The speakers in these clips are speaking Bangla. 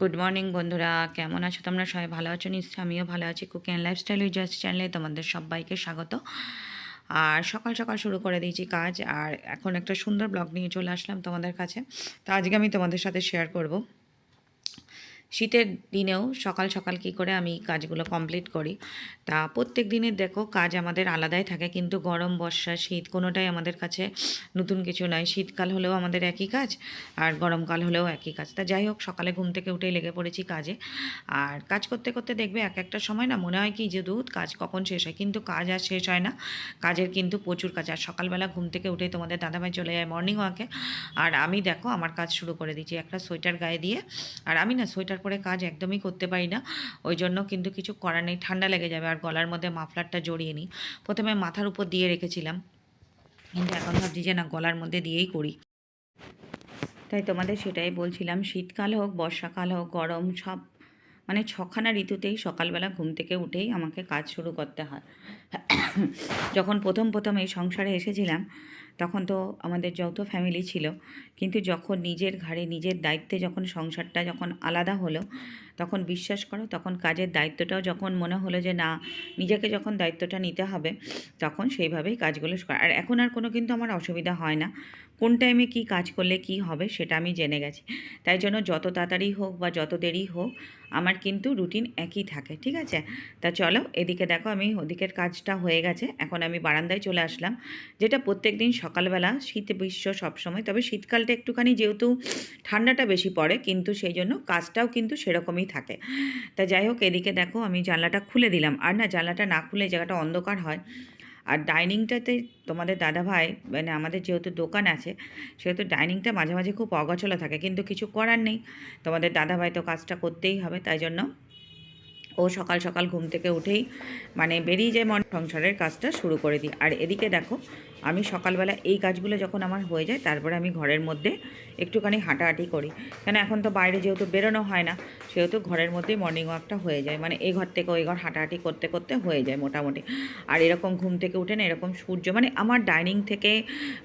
গুড মর্নিং বন্ধুরা। কেমন আছো তোমরা? সবাই ভালো আছো? নিশ্চয়ই আমিও ভালো আছি। কুক অ্যান্ড লাইফস্টাইল উইজার্স চ্যানেলে তোমাদের সবাইকে স্বাগত। আর সকাল সকাল শুরু করে দিয়েছি কাজ। আর এখন একটা সুন্দর ব্লগ নিয়ে চলে আসলাম তোমাদের কাছে। তো আজকে আমি তোমাদের সাথে শেয়ার করব। শীতের দিনেও সকাল সকাল কি করে আমি কাজগুলো কমপ্লিট করি। তা প্রত্যেক দিনের দেখো কাজ আমাদের আলাদাই থাকে, কিন্তু গরম, বর্ষা, শীত কোনোটাই আমাদের কাছে নতুন কিছু নয়। শীতকাল হলেও আমাদের একই কাজ আর গরমকাল হলেও একই কাজ। তা যাই হোক, সকালে ঘুম থেকে উঠেই লেগে পড়েছি কাজে। আর কাজ করতে করতে দেখবে এক একটা সময় না মনে হয় কি যে দুধ কাজ কখন শেষ হয়? কিন্তু কাজ আর শেষ হয় না। কাজের কিন্তু প্রচুর কাজ। আর সকালবেলা ঘুম থেকে উঠেই তোমাদের দাদাভাই চলে যায় মর্নিং ওয়াকে আর আমি দেখো আমার কাজ শুরু করে দিচ্ছি। একটা সোয়েটার গায়ে দিয়ে। আর আমি না সোয়েটার পরে কাজ একদমই করতে পারি না। ওই জন্য কিন্তু কিছু করার নেই, ঠান্ডা লেগে যাবে আর গলার মধ্যে মাফলারটা জড়িয়ে নিই। প্রথমে মাথার উপর দিয়ে রেখেছিলাম। কিন্তু এখন ভাবছি যে না, গলার মধ্যে দিয়েই করি। তাই তোমাদের সেটাই বলছিলাম, শীতকাল হোক, বর্ষাকাল হোক, গরম সব মানে ছখানা ঋতুতেই সকালবেলা ঘুম থেকে উঠেই আমাকে কাজ শুরু করতে হয়। যখন প্রথম প্রথম এই সংসারে এসেছিলাম তখন তো আমাদের যৌথ ফ্যামিলি ছিল, কিন্তু যখন নিজের ঘাড়ে নিজের দায়িত্বে যখন সংসারটা যখন আলাদা হলো তখন বিশ্বাস করো, তখন কাজের দায়িত্বটাও যখন মনে হলো যে না, নিজেকে যখন দায়িত্বটা নিতে হবে, তখন সেইভাবেই কাজগুলো আর এখন আর কোনো কিন্তু আমার অসুবিধা হয় না। কোন টাইমে কি কাজ করলে কি হবে সেটা আমি জেনে গেছি। তাই জন্য যত তাড়াতাড়ি হোক বা যত দেরি হোক, আমার কিন্তু রুটিন একই থাকে, ঠিক আছে? তা চলো, এদিকে দেখো আমি ওদিকের কাজটা হয়ে গেছে, এখন আমি বারান্দায় চলে আসলাম, যেটা প্রত্যেক দিন সকালবেলা শীত বিশ্ব সবসময়, তবে শীতকালটা একটুখানি যেহেতু ঠান্ডাটা বেশি পড়ে, কিন্তু সেই জন্য কাজটাও কিন্তু সেরকমই থাকে। তা যাই হোক এদিকে দেখো আমি জানলাটা খুলে দিলাম। আর না, জানলাটা না খুলে জায়গাটা অন্ধকার হয়। আর ডাইনিংটাতে তোমাদের দাদাভাই মানে আমাদের যেহেতু দোকান আছে, সেহেতু ডাইনিংটা মাঝে মাঝে খুব অগোছলো থাকে। কিন্তু কিছু করার নেই। তোমাদের দাদাভাই তো কাজটা করতেই হবে, তাই জন্য ও সকাল সকাল ঘুম থেকে উঠেই মানে বেরিয়ে যায় মন সংসারের কাজটা শুরু করে দিই। আর এদিকে দেখো আমি সকালবেলা এই কাজগুলো যখন আমার হয়ে যায়, তারপরে আমি ঘরের মধ্যে একটুখানি হাঁটাহাঁটি করি। কেন এখন তো বাইরে যেহেতু বেরোনো হয় না, সেহেতু ঘরের মধ্যেই মর্নিং ওয়াকটা হয়ে যায়। মানে এই ঘর থেকে ওই ঘর হাঁটাহাঁটি করতে করতে হয়ে যায় মোটামুটি। আর এরকম ঘুম থেকে উঠে না এরকম সূর্য মানে আমার ডাইনিং থেকে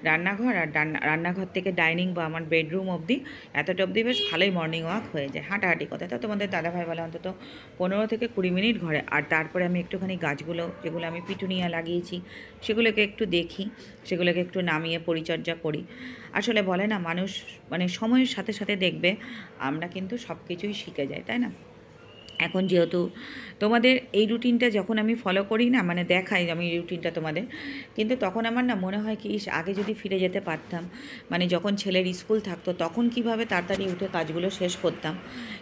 রান্নাঘর আর রান্না রান্নাঘর থেকে ডাইনিং বা আমার বেডরুম অবধি, এতটা অবধি বেশ ভালোই মর্নিং ওয়াক হয়ে যায় হাঁটাহাঁটি করতে। তা তোমাদের দাদাভাই বলে অন্তত পনেরো থেকে কুড়ি মিনিট ঘরে। আর তারপরে আমি একটুখানি গাছগুলো, যেগুলো আমি পিটুনিয়া লাগিয়েছি, সেগুলোকে একটু দেখি। সেগুলোকে একটু নামিয়ে পরিচর্যা করি। আসলে বলে না, মানুষ মানে সময়ের সাথে সাথে দেখবে, আমরা কিন্তু সব কিছুই শিখে যাই, তাই না? এখন যেহেতু তোমাদের এই রুটিনটা যখন আমি ফলো করি না মানে দেখাই আমি এই রুটিনটা তোমাদের কিন্তু তখন আমার না মনে হয় কি ইস, আগে যদি ফিরে যেতে পারতাম মানে যখন ছেলের স্কুল থাকতো তখন কীভাবে তাড়াতাড়ি উঠে কাজগুলো শেষ করতাম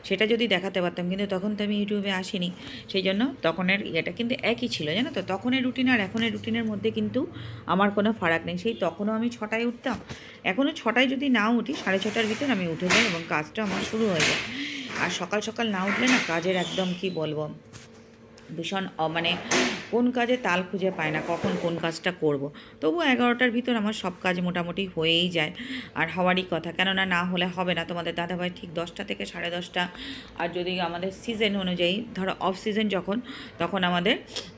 সেটা যদি দেখাতে পারতাম কিন্তু তখন তো আমি ইউটিউবে আসিনি সেই জন্য তখনের ইয়েটা কিন্তু একই ছিল জানো তো? তখনের রুটিন আর এখনের রুটিনের মধ্যে কিন্তু আমার কোনো ফারাক নেই সেই তখনও আমি ছটায় উঠতাম এখনও ছটায় যদি না উঠি সাড়ে ছটার ভিতর আমি উঠে যাই এবং কাজটা আমার শুরু হয়ে যায়। আর সকাল সকাল না উঠলে না কাজের একদম কি বলব? ভীষণ মানে কোন কাজে তাল খুঁজে পায় না, কখন কোন কাজটা করব। তবু এগারোটার ভিতর আমার সব কাজ মোটামুটি হয়েই যায়, আর হওয়ারই কথা। কেননা না হলে হবে না, তোমাদের দাদাভাই ঠিক দশটা থেকে সাড়ে দশটা, আর যদি আমাদের সিজন অনুযায়ী, ধরো অফ সিজন যখন, তখন আমাদের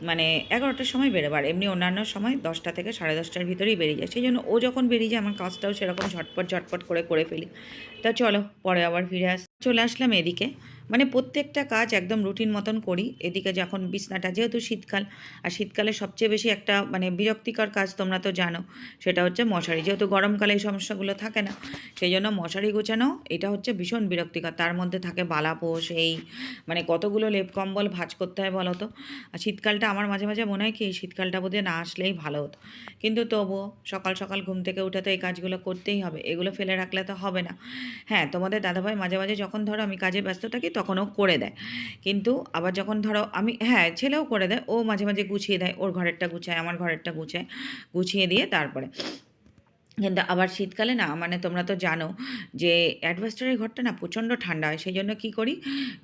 মানে এগারোটার সময় বেরোবার এমনি অন্যান্য সময় দশটা থেকে সাড়ে দশটার ভিতরেই বেরিয়ে যায়। সেই জন্য ও যখন বেরিয়ে যায়, আমার কাজটাও সেরকম ঝটপট ঝটপট করে করে ফেলি। তা চলো, পরে আবার ফিরে আস। চলে আসলাম এদিকে। মানে প্রত্যেকটা কাজ একদম রুটিন মতন করি। এদিকে যখন বিছনাটা, যেহেতু শীতকাল, আর শীতকালে সবচেয়ে বেশি একটা মানে বিরক্তিকর কাজ তোমরা তো জানো, সেটা হচ্ছে মশারি। যেহেতু গরমকালে এই সমস্যাগুলো থাকে না, সেই জন্য মশারি গোছানো, এটা হচ্ছে ভীষণ বিরক্তিকর। তার মধ্যে থাকে বালাপোষ এই মানে কতগুলো লেপ কম্বল ভাঁজ করতে হয় বলো তো? আর শীতকালটা আমার মাঝে মাঝে মনে হয় কি, শীতকালটা বোধহয় না আসলেই ভালো হতো। কিন্তু তবুও সকাল সকাল ঘুম থেকে উঠে তো এই কাজগুলো করতেই হবে, এগুলো ফেলে রাখলে তো হবে না। হ্যাঁ তোমাদের দাদাভাই মাঝে মাঝে যখন ধরো আমি কাজে ব্যস্ত থাকি তখন ও করে দেয়। কিন্তু আবার যখন ধরো আমি হ্যাঁ ছেলেও করে দেয়, ও মাঝে মাঝে গুছিয়ে দেয়, ওর ঘরেরটা গুছায়, আমার ঘরেরটা গুছায়, গুছিয়ে দিয়ে তারপরে। কিন্তু আবার শীতকালে না মানে তোমরা তো জানো যে অ্যাডভেস্টারের ঘরটা না প্রচণ্ড ঠান্ডা হয় সেই জন্য কী করি?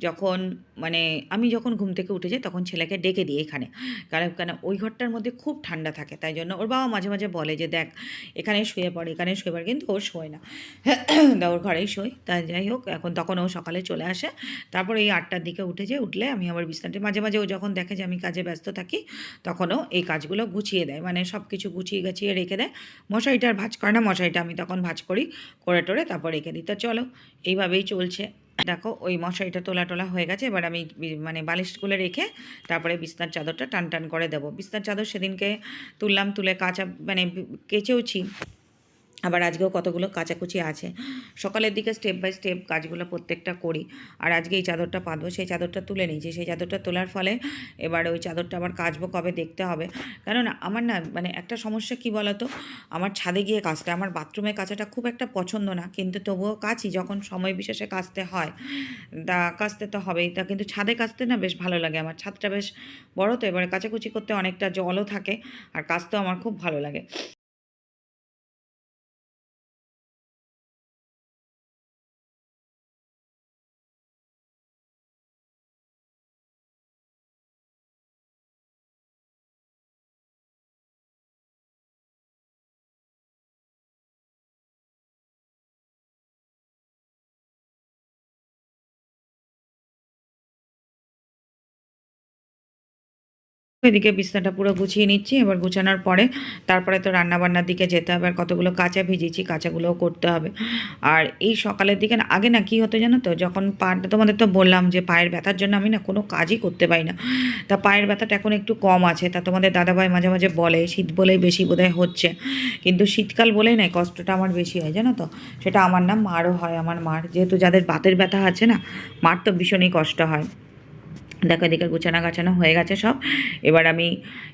যখন মানে আমি যখন ঘুম থেকে উঠে যাই তখন ছেলেকে ডেকে দিই এখানে। কারণ, কেন ওই ঘরটার মধ্যে খুব ঠান্ডা থাকে, তাই জন্য ওর বাবা মাঝে মাঝে বলে যে, দেখ, এখানে শুয়ে পড়ে, এখানে শুয়ে পড়ে। কিন্তু ও শোয় না। তা ওর ঘরেই শোয়। তাই যাই হোক, এখন তখন ও সকালে চলে আসে। তারপর এই আটটার দিকে উঠে যায় উঠলে আমি আবার বিছনাটি মাঝে মাঝে ও যখন দেখে যে আমি কাজে ব্যস্ত থাকি, তখনও এই কাজগুলো গুছিয়ে দেয়। মানে সব কিছু গুছিয়ে, গাছিয়ে রেখে দেয়। মশারিটার ভাজ করে না, মশারিটা আমি তখন ভাজ করি, করে টোরে তারপর রেখে দিই। তো চলো, এইভাবেই চলছে। দেখো, ওই মশারিটা তোলা টোলা হয়ে গেছে, এবার আমি মানে বালিশগুলো রেখে তারপরে বিছনার চাদরটা টান টান করে দেবো। বিস্তার চাদর সেদিনকে তুললাম, তুলে কাঁচা মানে কেচেওছি। আবার আজকেও কতগুলো কাচাকুচি আছে। সকালের দিকে স্টেপ বাই স্টেপ কাজগুলো প্রত্যেকটা করি। আর আজকে এই চাদরটা পাতবো, সেই চাদরটা তুলে নিয়েছি। সেই চাদরটা তোলার ফলে এবার ওই চাদরটা আবার কাচবো কবে দেখতে হবে। কেননা আমার না মানে একটা সমস্যা কি বলতো? আমার ছাদে গিয়ে কাচতে, আমার বাথরুমে কাচাটা খুব একটা পছন্দ না। কিন্তু তবুও কাচি, যখন সময় বিশেষে কাচতে হয়। তা কাচতে তো হবেই। তা কিন্তু ছাদে কাচতে না বেশ ভালো লাগে। আমার ছাদটা বেশ বড় তো, এবারে কাচাকুচি করতে অনেকটা জলও থাকে। আর কাচতেও আমার খুব ভালো লাগে। এদিকে বিছনাটা পুরো গুছিয়ে নিচ্ছি, এবার গুছানোর পরে তারপরে তো রান্নাবান্নার দিকে যেতে হবে, আর কতগুলো কাঁচা ভিজিয়েছি কাঁচাগুলোও করতে হবে। আর এই সকালের দিকে না, আগে না কী হতো জানো তো, যখন পাটা তোমাদের তো বললাম যে পায়ের ব্যথার জন্য আমি না কোনো কাজই করতে পারি না। তা পায়ের ব্যথাটা এখন একটু কম আছে, তা তোমাদের দাদাভাই মাঝে মাঝে বলে, শীত বলেই বেশি বোধহয় হচ্ছে। কিন্তু শীতকাল বলেই নাই কষ্টটা আমার বেশি হয়, জানো তো। সেটা আমার না মারও হয়, আমার মার, যেহেতু যাদের বাতের ব্যথা আছে না, মার তো ভীষণই কষ্ট হয়। দেখো এদিকে গুছানো গাছানো হয়ে গেছে সব। এবার আমি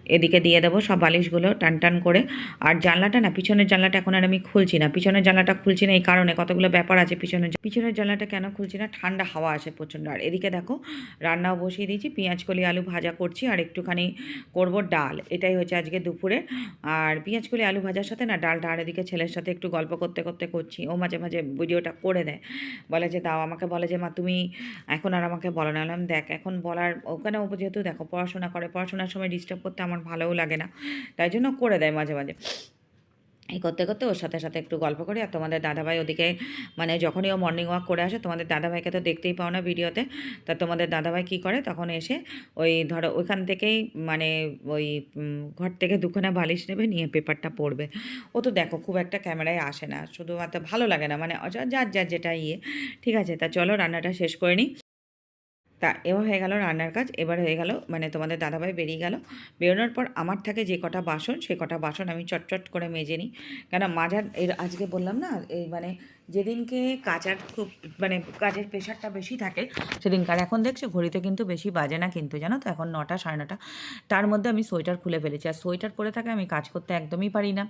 এদিকে দিয়ে দেবো সব বালিশগুলো টান টান করে। আর জানলাটা না, পিছনের জানলাটা এখন আর আমি খুলছি না। পিছনের জানলাটা খুলছি না এই কারণে কতগুলো ব্যাপার আছে পিছনের পিছনের জানলাটা কেন খুলছি না? ঠান্ডা হাওয়া আসে প্রচণ্ড। আর এদিকে দেখো, রান্নাও বসিয়ে দিয়েছি, পেঁয়াজ, কলি, আলু ভাজা করছি আর একটুখানি করব ডাল। এটাই হচ্ছে আজকে দুপুরে। আর পেঁয়াজ, কলি, আলু ভাজার সাথে না ডালটা আর এদিকে ছেলের সাথে একটু গল্প করতে করতে করছি। ও মাঝে মাঝে ভিডিওটা করে দেয়। বলে যে, দাও আমাকে। বলে যে, মা, তুমি এখন আর আমাকে বলো না। দেখ, এখন বলার ওখানে যেহেতু দেখো পড়াশোনা করে, পড়াশোনার সময় ডিস্টার্ব করতে আমার ভালোও লাগে না। তাই জন্য করে দেয় মাঝে মাঝে। এই করতে করতে ওর সাথে সাথে একটু গল্প করি আর তোমাদের দাদাভাই ওদিকে মানে যখনই ও মর্নিং ওয়াক করে আসে, তোমাদের দাদাভাইকে তো দেখতেই পাও না ভিডিওতে তা। তোমাদের দাদাভাই কী করে? তখন এসে ওই ধরো ওইখান থেকেই মানে ওই ঘর থেকে দুখানা বালিশ নেবে, নিয়ে পেপারটা পড়বে। ও তো দেখো খুব একটা ক্যামেরায় আসে না, শুধুমাত্র ভালো লাগে না মানে যার যার যেটা ইয়ে। ঠিক আছে, তা চলো রান্নাটা শেষ করে নিই। তা এবার হয়ে গেল রান্নার কাজ, এবার হয়ে গেল মানে তোমাদের দাদাভাই বেরিয়ে গেল। বেরোনোর পর আমার থাকে যে কটা বাসন, সে কটা বাসন আমি চটচট করে মেজে নিই। কেন মাজার এর আজকে বললাম না, এই মানে যেদিনকে কাচার খুব মানে কাজের প্রেশারটা বেশি থাকে, সেদিনকার। এখন দেখছ ঘড়িতে কিন্তু বেশি বাজে না কিন্তু, জানো তো? এখন নটা, সাড়ে নটা। তার মধ্যে আমি সোয়েটার খুলে ফেলেছি। আর সোয়েটার পরে থাকে আমি কাজ করতে একদমই পারি না।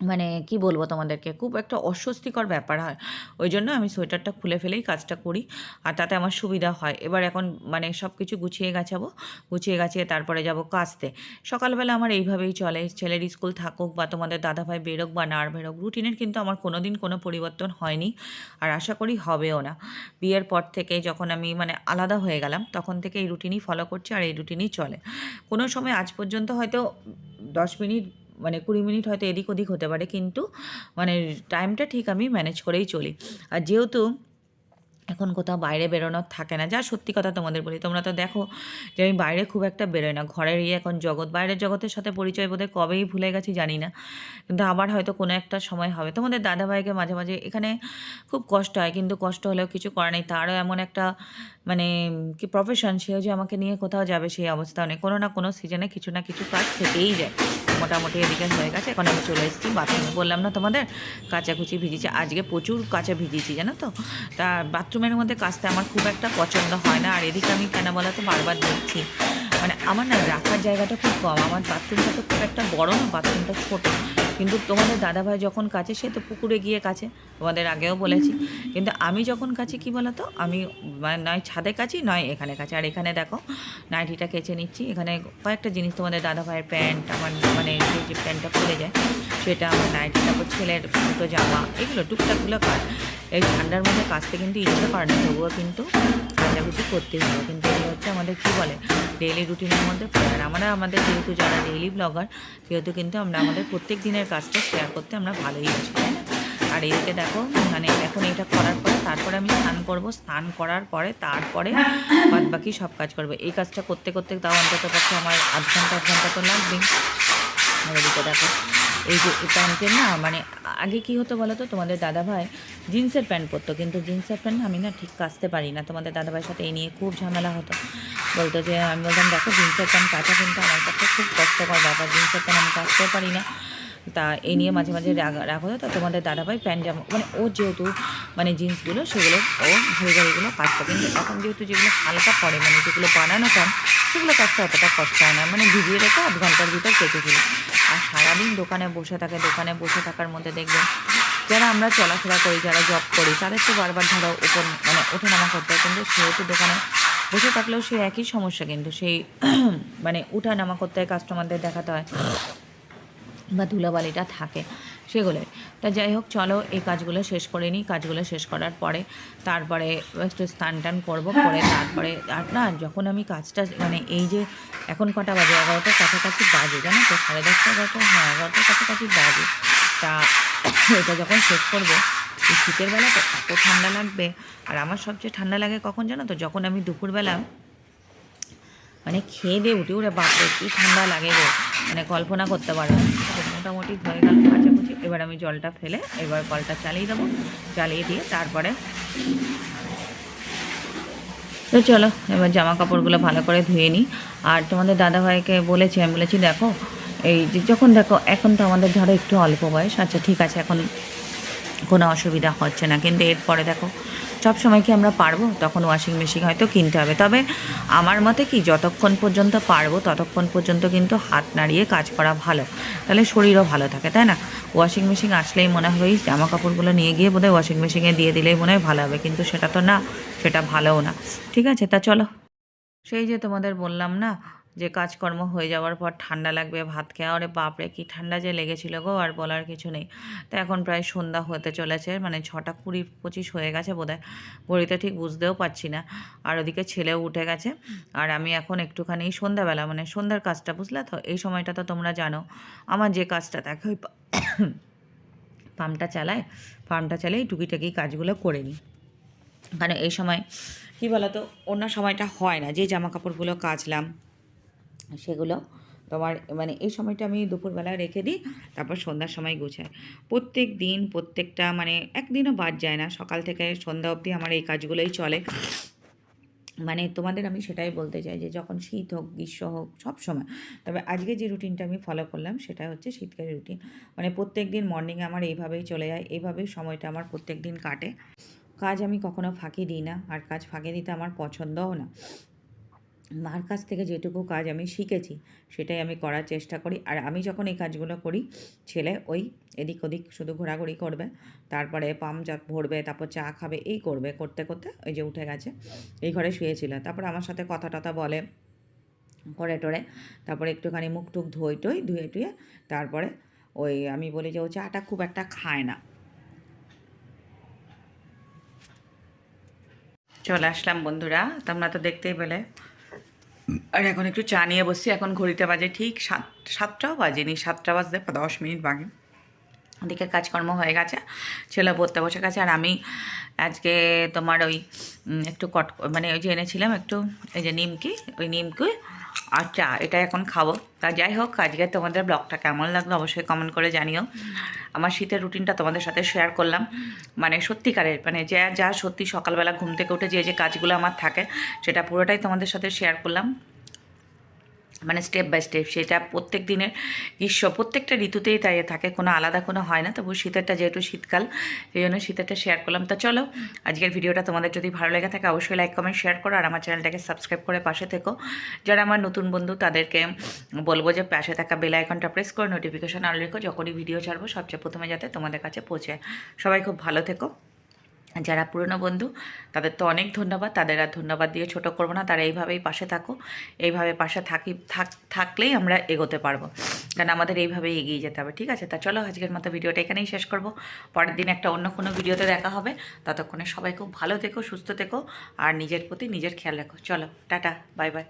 মানে কি বলব তোমাদেরকে? খুব একটা অস্বস্তিকর ব্যাপার হয়। ওই জন্য আমি সোয়েটারটা খুলে ফেলেই কাজটা করি। আর তাতে আমার সুবিধা হয়। এবার এখন মানে সব কিছু গুছিয়ে গাছাবো। গুছিয়ে গাছিয়ে তারপরে যাব কাচতে সকালবেলা আমার এইভাবেই চলে। ছেলের স্কুল থাকুক বা তোমাদের দাদাভাই বেরোক বা নার বেরোক, রুটিনের কিন্তু আমার কোনো দিন কোনো পরিবর্তন হয়নি। আর আশা করি হবেও না। বিয়ের পর থেকে যখন আমি মানে আলাদা হয়ে গেলাম, তখন থেকে এই রুটিনই ফলো করছি আর এই রুটিনই চলে। কোনো সময় আজ পর্যন্ত হয়তো দশ মিনিট মানে কুড়ি মিনিট হয়তো এদিক ওদিক হতে পারে, কিন্তু মানে টাইমটা ঠিক আমি ম্যানেজ করেই চলি। আর যেহেতু এখন কোথাও বাইরে বেরোনোর থাকে না, যা সত্যি কথা তোমাদের বলি, তোমরা তো দেখো যে আমি বাইরে খুব একটা বেরোই না। ঘরের ইয়ে এখন জগৎ, বাইরের জগতের সাথে পরিচয় বোধহয় কবেই ভুলে গেছি জানি না, কিন্তু আবার হয়তো কোনো একটা সময় হবে। তোমাদের দাদাভাইকে মাঝে মাঝে এখানে খুব কষ্ট হয়, কিন্তু কষ্ট হলেও কিছু করার নেই। তারও এমন একটা মানে কি প্রফেশন সেও যে আমাকে নিয়ে কোথাও যাবে সেই অবস্থাও নেই। কোনো না কোনো সিজনে কিছু না কিছু কাজ থেকেই যায়। মোটামুটি এদিকে হয়ে গেছে। এখন আমি চলে এসেছি বাথরুমে বললাম না তোমাদের, কাচাকুচি ভিজিয়েছি। আজকে প্রচুর কাঁচা ভিজিয়েছি, জানো তো? তা বাথরুমের মধ্যে কাচতে আমার খুব একটা পছন্দ হয় না। আর এদিকে আমি কেন বলা তো, বারবার দেখছি মানে আমার না রাখার জায়গাটা খুব কম। আমার বাথরুমটা তো খুব একটা বড় না বাথরুমটা ছোটো। কিন্তু তোমাদের দাদাভাই যখন কাছে, সে তো পুকুরে গিয়ে কাছে। তোমাদের আগেও বলেছি। কিন্তু আমি যখন কাছি, কি বলতো? আমি মানে নয় ছাদে কাছি, নয় এখানে কাছে। আর এখানে দেখো, নাইটিটা কেচে নিচ্ছি। এখানে কয়েকটা জিনিস তোমাদের দাদাভাইয়ের প্যান্ট, আমার মানে যে প্যান্টটা খুলে যায়, সেটা আমার নাইটি তারপর ছেলের দুটো জামা, এগুলো টুকটাকগুলো কাজ। এই ঠান্ডার মধ্যে কাচতে কিন্তু ইচ্ছা করে না, তবুও কিন্তু কাচাকুচি করতেই হবে। কিন্তু এগুলো হচ্ছে আমাদের কী বলে ডেইলি রুটিনের মধ্যে পড়ে। আর আমরা আমাদের যেহেতু যারা ডেইলি ব্লগার সেহেতু কিন্তু আমরা আমাদের প্রত্যেক দিনের কাজটা শেয়ার করতে আমরা ভালোই আছি, তাই না? আর এদিকে দেখো মানে এখন এটা করার পরে, তারপরে আমি স্নান করব। স্নান করার পরে, তারপরে বাদ বাকি সব কাজ করব। এই কাজটা করতে করতে তাও অন্তত পক্ষে আমার আধ ঘণ্টা আধ ঘণ্টা তো লাগবেই। এদিকে দেখো এই যে প্যান্টের না মানে আগে কি হতো বলো তো তোমাদের দাদাভাই জিন্সের প্যান্ট পরতো, কিন্তু জিন্সের প্যান্ট আমি না ঠিক কাচতে পারি না। তোমাদের দাদা ভাইয়ের সাথে এই নিয়ে খুব ঝামেলা হতো। বলতো যে, আমি বলতাম, দেখো, জিন্সের প্যান্ট কাটা কিন্তু আমার কাছে খুব কষ্টকর ব্যাপার, জিন্সের প্যান্ট আমি কাচতেও পারি না। তা এই নিয়ে মাঝে মাঝে রাগ হতো। তা তোমাদের দাদাভাই প্যান্ট জামা মানে ও যেহেতু মানে জিন্সগুলো সেগুলো ও ভারীগুলো কাচতো কিন্তু এখন যেহেতু যেগুলো হালকা পড়ে মানে যেগুলো বানানো প্যান্ট সেগুলো কাচতে অতটা কষ্ট হয় না। মানে ভিজিয়ে রেখে আধ ঘণ্টার ভিতর কেটে ফেলি। আর সারাদিন দোকানে বসে থাকে দোকানে বসে থাকার মধ্যে দেখবেন যারা আমরা চলাফেরা করি যারা জব করি তাদের তো বারবার ধরো ওপর মানে ওঠে নামা করতে হয়। কিন্তু সেহেতু দোকানে বসে থাকলেও সে একই সমস্যা কিন্তু। সেই মানে উঠা নামা করতে হয় কাস্টমারদের দেখাতে হয়। বা ধুলাবালিটা থাকে সেগুলোই। তা যাই হোক, চলো এই কাজগুলো শেষ করে নিই, কাজগুলো শেষ করার পরে তারপরে একটু স্নান টান করব, করে তারপরে আর না, যখন আমি কাজটা মানে এই যে এখন কটা বাজে, এগারোটার কাছাকাছি বাজে, জানো তো? সাড়ে দশটা এগারোটা হ্যাঁ এগারোটার কাছাকাছি বাজে। তা এটা যখন শেষ করব, এই শীতের বেলা তো এত ঠান্ডা লাগবে, আর আমার সবচেয়ে ঠান্ডা লাগে কখন জানো তো? যখন আমি দুপুরবেলা মানে খেয়ে দিয়ে উঠে উঠে বাপরে, কী ঠান্ডা লাগে গো মানে কল্পনা করতে পারো মোটামুটি হয়ে গেল কাচাকুচি। এবার আমি জলটা ফেলে এবার কলটা চালিয়ে দেবো। চালিয়ে দিয়ে তারপরে তো চলো, এবার জামা কাপড়গুলো ভালো করে ধুয়ে নিই। আর তোমাদের দাদাভাইকে বলেছি, আমি বলেছি, দেখো, এই যে যখন দেখো, এখন তো আমাদের ধরো একটু অল্প বয়স। আচ্ছা ঠিক আছে, এখন কোনো অসুবিধা হচ্ছে না। কিন্তু এরপরে দেখো সব সময় কি আমরা পারব? তখন ওয়াশিং মেশিন হয়তো কিনতে হবে। তবে আমার মতে কি, যতক্ষণ পর্যন্ত পারব, ততক্ষণ পর্যন্ত কিন্তু হাত নাড়িয়ে কাজ করা ভালো। তাহলে শরীরও ভালো থাকে, তাই না? ওয়াশিং মেশিন আসলেই মনে হয় এই জামা কাপড়গুলো নিয়ে গিয়ে বোধহয় ওয়াশিং মেশিনে দিয়ে দিলেই মনে হয় ভালো হবে। কিন্তু সেটা তো না, সেটা ভালোও না। ঠিক আছে, তা চলো। সেই যে তোমাদের বললাম না যে কাজকর্ম হয়ে যাওয়ার পর ঠান্ডা লাগবে, ভাত খেয়া আরে বাপরে কি ঠান্ডা যে লেগেছিল গো, আর বলার কিছু নেই। তো এখন প্রায় সন্ধ্যা হতে চলেছে মানে ছটা কুড়ি পঁচিশ হয়ে গেছে বোধহয়। ঘড়িতে ঠিক বুঝতেও পারছি না। আর ওদিকে ছেলেও উঠে গেছে। আর আমি এখন একটুখানি সন্ধ্যাবেলা মানে সন্ধ্যার কাজটা, বুঝলে তো? এই সময়টা তো তোমরা জানো। আমার যে কাজটা থাকে ওই পাম্পটা চালায় পাম্পটা চালিয়ে টুকিটাকি কাজগুলো করে নিই। কারণ এই সময়, কী বলতো? অন্য সময়টা হয় না, যে জামা কাপড়গুলো কাচলাম সেগুলো তোমার মানে এই সময়টা আমি দুপুরবেলা রেখে দিই, তারপর সন্ধ্যার সময় গুছাই। প্রত্যেক দিন, প্রত্যেকটা মানে একদিনও বাদ যায় না, সকাল থেকে সন্ধ্যা অবধি আমার এই কাজগুলোই চলে। মানে তোমাদের আমি সেটাই বলতে চাই যে যখন শীত হোক, গ্রীষ্ম হোক, সব সময়, তবে আজকে যে রুটিনটা আমি ফলো করলাম সেটা হচ্ছে শীতকালের রুটিন। মানে প্রত্যেক দিন মর্নিংয়ে আমার এইভাবেই চলে যায়, এইভাবেই সময়টা আমার প্রত্যেক দিন কাটে। কাজ আমি কখনো ফাঁকি দিই না, আর কাজ ফাঁকি দিতে আমার পছন্দও না। মার কাছ থেকে যেটুকু কাজ আমি শিখেছি, সেটাই আমি করার চেষ্টা করি। আর আমি যখন এই কাজগুলো করি, ছেলে ওই এদিক ওদিক শুধু ঘোরাঘুরি করবে, তারপরে পাম চা ভরবে, তারপর চা খাবে, এই করবে, করতে করতে ওই যে উঠে গেছে, এই ঘরে শুয়েছিল। তারপর আমার সাথে কথা টথা বলে, করে টরে, তারপরে একটুখানি মুখ টুক ধুই টই, ধুয়ে টুয়ে, তারপরে ওই আমি বলি যে ও চাটা খুব একটা খায় না। চলে আসলাম বন্ধুরা, তোমরা তো দেখতেই পেলে। আর এখন একটু চা নিয়ে বসছি। এখন ঘড়িটা বাজে ঠিক সাত সাতটাও বাজেনি, সাতটা বাজতে দশ মিনিট বাকি। ওদিকে কাজকর্ম হয়ে গেছে, ছেলে পড়তে বসে গেছে। আর আমি আজকে তোমার ওই একটু কট মানে ওই যে এনেছিলাম একটু, এই যে নিমকি, ওই নিমকি চা এটা এখন খাব। তা যাই হোক, আজকে তোমাদের ব্লগটা কেমন লাগল অবশ্যই কমেন্ট করে জানিও। আমার শীতের রুটিনটা তোমাদের সাথে শেয়ার করলাম। মানে সত্যিকারের মানে যা যা সত্যি সকালবেলা ঘুম থেকে উঠে যে যে কাজগুলো আমার থাকে, সেটা পুরোটাই তোমাদের সাথে শেয়ার করলাম। মানে স্টেপ বাই স্টেপ সেটা প্রত্যেক দিনের গ্রীষ্ম, প্রত্যেকটা ঋতুতেই তাই থাকে, কোনো আলাদা কোনো হয় না। তবু শীতেরটা যেহেতু শীতকাল সেই জন্য শীতেরটা শেয়ার করলাম। তা চলো, আজকের ভিডিওটা তোমাদের যদি ভালো লেগে থাকে, অবশ্যই লাইক কমেন্ট শেয়ার করো, আর আমার চ্যানেলটাকে সাবস্ক্রাইব করে পাশে থেকো। যারা আমার নতুন বন্ধু, তাদেরকে বলব যে পাশে থাকা বেল আইকনটা প্রেস করে নোটিফিকেশান অন রেখো, যখনই ভিডিও ছাড়বো, সবচেয়ে প্রথমে যাতে তোমাদের কাছে পৌঁছায়। সবাই খুব ভালো থেকো। আর যারা পুরনো বন্ধু, তাদের তো অনেক ধন্যবাদ। তাদের আর ধন্যবাদ দিয়ে ছোট করব না। তারা এইভাবেই পাশে থাকো। এইভাবে পাশে থাকি, থাক, থাকলেই আমরা এগোতে পারব। কারণ আমাদের এইভাবেই এগিয়ে যেতে হবে, ঠিক আছে? তা চলো, আজকের মতো ভিডিওটা এখানেই শেষ করব। পরের দিন একটা অন্য কোনো ভিডিওতে দেখা হবে। ততক্ষণে সবাই খুব ভালো থেকো, সুস্থ থেকো, আর নিজের প্রতি নিজের খেয়াল রাখো। চলো, টাটা, বাই বাই।